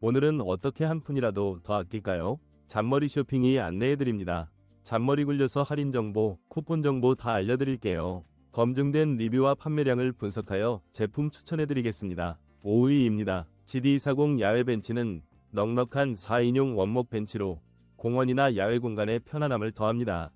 오늘은 어떻게 한 푼이라도 더 아낄까요? 잔머리 쇼핑이 안내해드립니다. 잔머리 굴려서 할인 정보, 쿠폰 정보 다 알려드릴게요. 검증된 리뷰와 판매량을 분석하여 제품 추천해드리겠습니다. 5위입니다. GD40 야외 벤치는 넉넉한 4인용 원목 벤치로 공원이나 야외 공간에 편안함을 더합니다.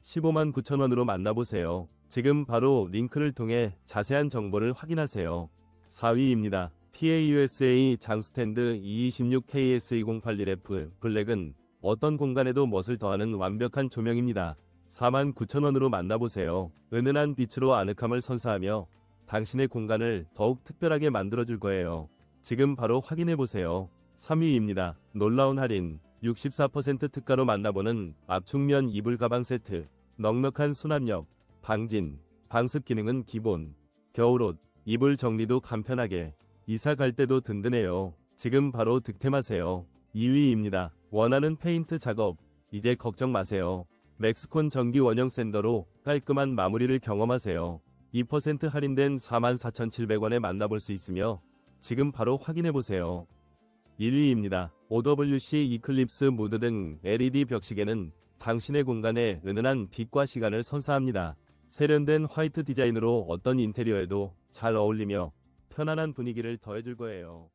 15만 9천원으로 만나보세요. 지금 바로 링크를 통해 자세한 정보를 확인하세요. 4위입니다. PAUSA 장스탠드 226KS2081F 블랙은 어떤 공간에도 멋을 더하는 완벽한 조명입니다. 49,000원으로 만나보세요. 은은한 빛으로 아늑함을 선사하며 당신의 공간을 더욱 특별하게 만들어줄 거예요. 지금 바로 확인해보세요. 3위입니다. 놀라운 할인 64% 특가로 만나보는 압축면 이불 가방 세트 넉넉한 수납력, 방진, 방습 기능은 기본 겨울옷, 이불 정리도 간편하게 이사 갈 때도 든든해요. 지금 바로 득템하세요. 2위입니다. 원하는 페인트 작업 이제 걱정 마세요. 맥스콘 전기 원형 샌더로 깔끔한 마무리를 경험하세요. 2% 할인된 44,700원에 만나볼 수 있으며 지금 바로 확인해보세요. 1위입니다. OWC 이클립스 무드 등 LED 벽시계는 당신의 공간에 은은한 빛과 시간을 선사합니다. 세련된 화이트 디자인으로 어떤 인테리어에도 잘 어울리며 편안한 분위기를 더해줄 거예요.